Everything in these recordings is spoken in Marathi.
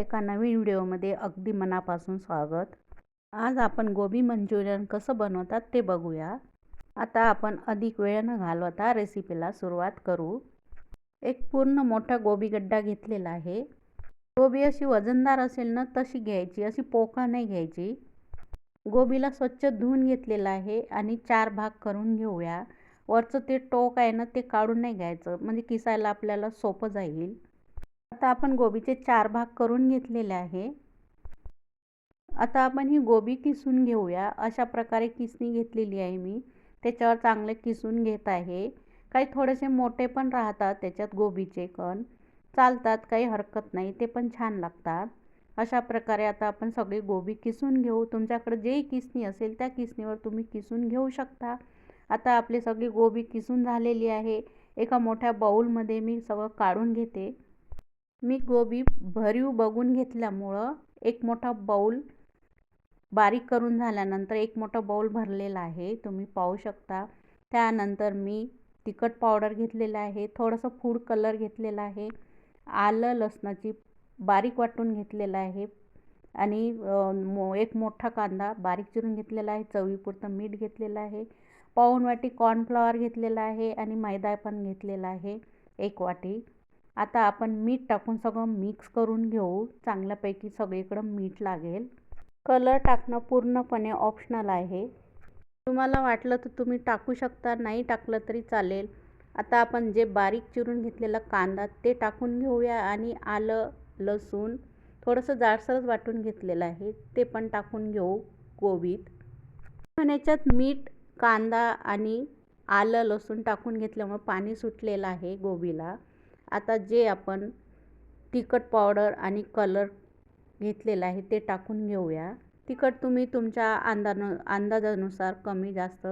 एका नवीन व्हिडिओमध्ये अगदी मनापासून स्वागत. आज आपण गोबी मंचुरियन कसं बनवतात ते बघूया. आता आपण अधिक वेळ न घालवता रेसिपीला सुरुवात करू. एक पूर्ण मोठा गोबी गड्डा घेतलेला आहे. गोबी अशी वजनदार असेल ना तशी घ्यायची अशी पोकळ नाही घ्यायची. गोबीला स्वच्छ धुवून घेतलेला आहे आणि चार भाग करून घेऊया. वरचं ते टोक आहे ना ते काढून नाही घ्यायचं. म्हणजे किसायला आपल्याला सोपं जाईल. आता आपण गोबीचे चार भाग करून घेतलेले आहे. आता आपण ही गोबी किसून घेऊया. अशा प्रकारे किसणी घेतलेली आहे मी. त्याच्यावर चांगले किसून घेत आहे. काही थोडेसे मोठे पण राहतात त्याच्यात गोबीचे कण. चालतात काही हरकत नाही ते पण छान लागतात. अशा प्रकारे आता आपण सगळी गोबी किसून घेऊ. तुमच्याकडे जेही किसणी असेल त्या किसणीवर तुम्ही किसून घेऊ शकता. आता आपली सगळी गोबी किसून झालेली आहे. एका मोठ्या बाऊलमध्ये मी सगळं काढून घेते. मी गोबी भरीव बघून घेतल्यामुळं एक मोठा बाऊल बारीक करून झाल्यानंतर एक मोठा बाऊल भरलेला आहे. तुम्ही पाहू शकता. त्यानंतर मी तिखट पावडर घेतलेलं आहे. थोडंसं फूड कलर घेतलेला आहे. आलं लसणाची बारीक वाटून घेतलेलं आहे. आणि मो एक मोठा कांदा बारीक चिरून घेतलेला आहे. चवीपुरतं मीठ घेतलेलं आहे. पाऊण वाटी कॉर्नफ्लॉवर घेतलेला आहे. आणि मैदा पण घेतलेला आहे. एक वाटी आता आपण मीठ टाकून सगळं मिक्स करून घेऊ. चांगल्यापैकी सगळीकडं मीठ लागेल. कलर टाकणं पूर्णपणे ऑप्शनल आहे. तुम्हाला वाटलं तर तुम्ही टाकू शकता नाही टाकलं तरी चालेल. आता आपण जे बारीक चिरून घेतलेला कांदा ते टाकून घेऊया आणि आलं लसूण थोडंसं जाडसरच वाटून घेतलेलं आहे. ते पण टाकून घेऊ गोबीत. पण याच्यात मीठ कांदा आणि आलं लसूण टाकून घेतल्यामुळे पाणी सुटलेलं आहे गोबीला. आता जे आपण तिखट पावडर आणि कलर घेतलेला आहे ते टाकून घेऊया. तिखट तुम्ही तुमच्या अंदानु अंदाजानुसार कमी जास्त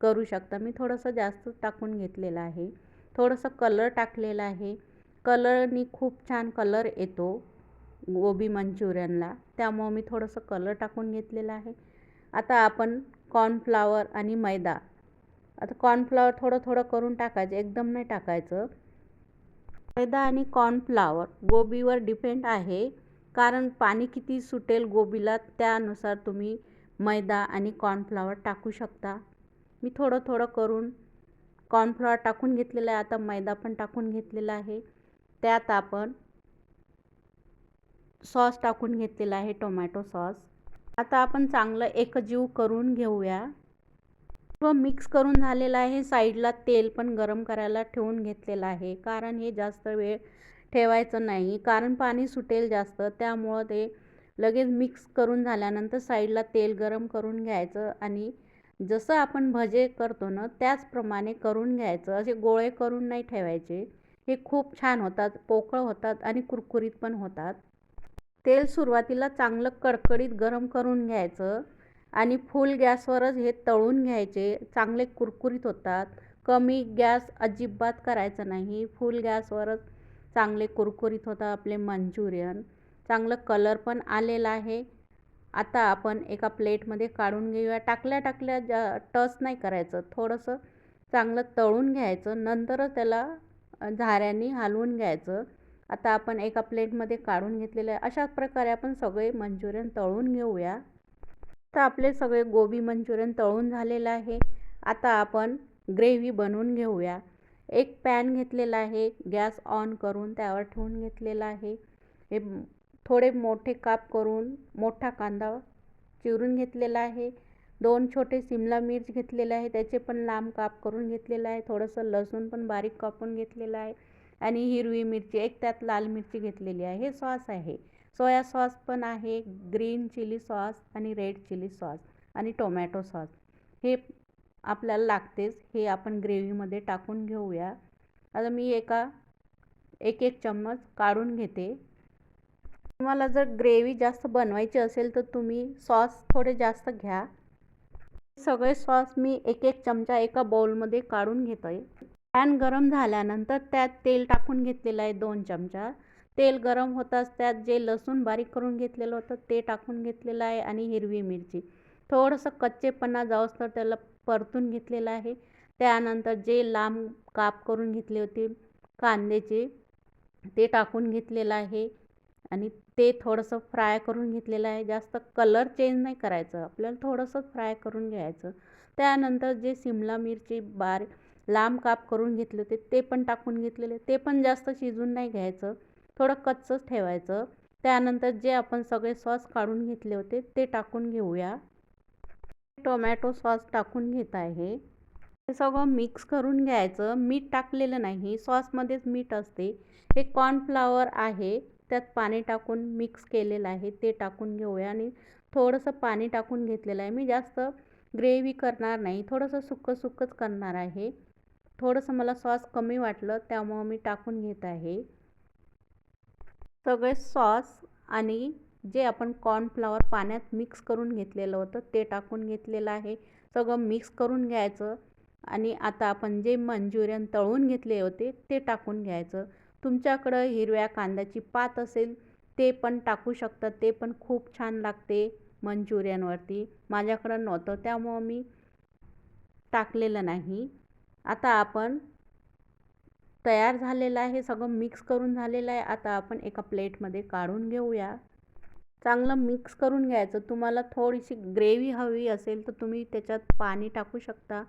करू शकता. मी थोडंसं जास्त टाकून घेतलेलं आहे. थोडंसं कलर टाकलेलं आहे. कलरनी खूप छान कलर येतो गोबी मंचुरियनला. त्यामुळं मी थोडंसं कलर टाकून घेतलेलं आहे. आता आपण कॉर्नफ्लावर आणि मैदा. आता कॉर्नफ्लावर थोडं थोडं करून टाकायचं. एकदम नाही टाकायचं. मैदा आणि कॉर्नफ्लावर गोबीवर डिपेंड आहे कारण पाणी किती सुटेल गोबीला त्यानुसार तुम्ही मैदा आणि कॉर्नफ्लावर टाकू शकता. मी थोडं थोडं करून कॉर्नफ्लॉवर टाकून घेतलेलं आहे आता मैदा पण टाकून घेतलेला आहे. त्यात आपण सॉस टाकून घेतलेला आहे टोमॅटो सॉस. आता आपण चांगलं एकजीव करून घेऊया. सर्व मिक्स करून झालेलं आहे. साईडला तेल पण गरम करायला ठेवून घेतलेलं आहे. कारण हे जास्त वेळ ठेवायचं नाही. कारण पाणी सुटेल जास्त. त्यामुळं ते लगेच मिक्स करून झाल्यानंतर साईडला तेल गरम करून घ्यायचं आणि जसं आपण भजे करतो ना त्याचप्रमाणे करून घ्यायचं. असे गोळे करून नाही ठेवायचे. हे खूप छान होतात. पोकळ होतात आणि कुरकुरीत पण होतात. तेल सुरुवातीला चांगलं कडकडीत गरम करून घ्यायचं. आणि फुल गॅसवरच हे तळून घ्यायचे. चांगले कुरकुरीत होतात. कमी गॅस अजिबात करायचं नाही. फुल गॅसवरच चांगले कुरकुरीत होतात आपले मंचुरियन. चांगलं कलर पण आलेला आहे. आता आपण एका प्लेटमध्ये काढून घेऊया. टाकल्या टाकल्या जा टच नाही करायचं. थोडंसं चांगलं तळून घ्यायचं. नंतरच त्याला झाऱ्याने हलवून घ्यायचं. आता आपण एका प्लेटमध्ये काढून घेतलेलं आहे. अशाच प्रकारे आपण सगळे मंचुरियन तळून घेऊया. तर आपले सगळे गोबी मंचुरियन तळून झालेलं आहे. आता आपण ग्रेव्ही बनवून घेऊया. एक पॅन घेतलेला आहे. गॅस ऑन करून त्यावर ठेवून घेतलेला आहे. हे थोडे मोठे काप करून मोठा कांदा चिरून घेतलेला आहे. दोन छोटे सिमला मिर्च घेतलेले आहे. त्याचे पण लांब काप करून घेतलेलं आहे. थोडंसं लसूण पण बारीक कापून घेतलेलं आहे. आणि हिरवी मिरची एक त्यात लाल मिरची घेतलेली आहे. हे सॉस आहे. सोया सॉस पण आहे ग्रीन चिली सॉस आणि रेड चिली सॉस आणि टोमॅटो सॉस. हे आपल्याला लागतेच हे आपण ग्रेव्हीमध्ये टाकून घेऊया. आता मी एका एक एक चम्मच काढून घेते. तुम्हाला जर ग्रेव्ही जास्त बनवायची असेल तर तुम्ही सॉस थोडे जास्त घ्या. सगळे सॉस मी एक एक चमचा एका बाउलमध्ये काढून घेतो आहे पॅन गरम झाल्यानंतर त्यात तेल टाकून घेतलेलं आहे दोन चमचा. तेल गरम होताच त्यात जे लसूण बारीक करून घेतलेलं होतं ते टाकून घेतलेलं आहे आणि हिरवी मिरची. थोडंसं कच्चेपणा जाऊस तर त्याला परतून घेतलेलं आहे. त्यानंतर जे लांब काप करून घेतले होते कांद्याचे ते टाकून घेतलेलं आहे आणि ते थोडंसं फ्राय करून घेतलेलं आहे. जास्त कलर चेंज नाही करायचं. आपल्याला थोडंसं फ्राय करून घ्यायचं. त्यानंतर जे सिमला मिरची बार लांब काप करून घेतले होते ते पण टाकून घेतलेले. ते पण जास्त शिजून नाही घ्यायचं. थोडं कच्चंच ठेवायचं. त्यानंतर जे आपण सगळे सॉस काढून घेतले होते ते टाकून घेऊया. टोमॅटो सॉस टाकून घेत आहे. हे सगळं मिक्स करून घ्यायचं. मीठ टाकलेलं नाही सॉसमध्येच मीठ असते. हे कॉर्नफ्लावर आहे त्यात पाणी टाकून मिक्स केलेलं आहे ते टाकून घेऊया. आणि थोडंसं पाणी टाकून घेतलेलं आहे. मी जास्त ग्रेव्ही करणार नाही थोडंसं सुक्कं सुक्कंच करणार आहे. थोडंसं मला सॉस कमी वाटलं त्यामुळं मी टाकून घेत आहे. सगळे सॉस आणि जे आपण कॉर्नफ्लावर पाण्यात मिक्स करून घेतलेलं होतं ते टाकून घेतलेलं आहे. सगळं मिक्स करून घ्यायचं आणि आता आपण जे मंचुरियन तळून घेतले होते ते टाकून घ्यायचं. तुमच्याकडं हिरव्या कांद्याची पात असेल ते पण टाकू शकतात ते पण खूप छान लागते मंचुरियनवरती. माझ्याकडं नव्हतं त्यामुळं मी टाकलेलं नाही. आता आपण तयार झालेलं आहे सगळं मिक्स करून झालेलं आहे. आता आपण एका प्लेटमध्ये काढून घेऊया. चांगलं मिक्स करून घ्यायचं. तुम्हाला थोडीशी ग्रेव्ही हवी असेल तर तुम्ही त्याच्यात पाणी टाकू शकता.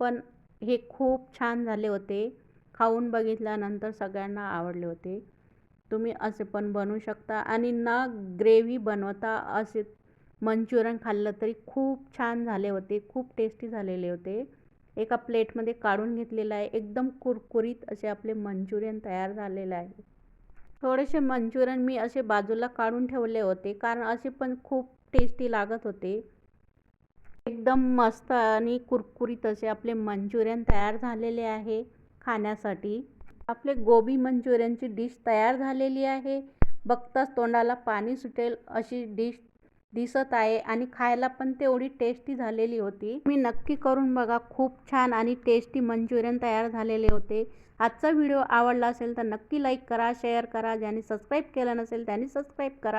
पण हे खूप छान झाले होते. खाऊन बघितल्यानंतर सगळ्यांना आवडले होते. तुम्ही असे पण बनवू शकता. आणि न ग्रेव्ही बनवता असे मंचुरियन खाल्लं तरी खूप छान झाले होते. खूप टेस्टी झालेले होते. एका प्लेटमध्ये काढून घेतलेलं आहे. एकदम कुरकुरीत असे आपले मंचुरियन तयार झालेलं आहे. थोडेसे मंचुरियन मी असे बाजूला काढून ठेवले होते. कारण असे पण खूप टेस्टी लागत होते. एकदम मस्त आणि कुरकुरीत असे आपले मंचुरियन तयार झालेले आहे खाण्यासाठी. आपले गोबी मंचुरियनची डिश तयार झालेली आहे. बघताच तोंडाला पाणी सुटेल अशी डिश दिसत आहे आणि खायला पण तेवढी टेस्टी झालेली होती. मी नक्की करून बघा. खूप छान आणि टेस्टी मंचुरियन तयार झालेले होते. आजचा व्हिडिओ आवडला असेल तर नक्की लाईक करा शेअर करा. ज्यांनी सबस्क्राईब केलं नसेल त्यांनी सबस्क्राईब करा.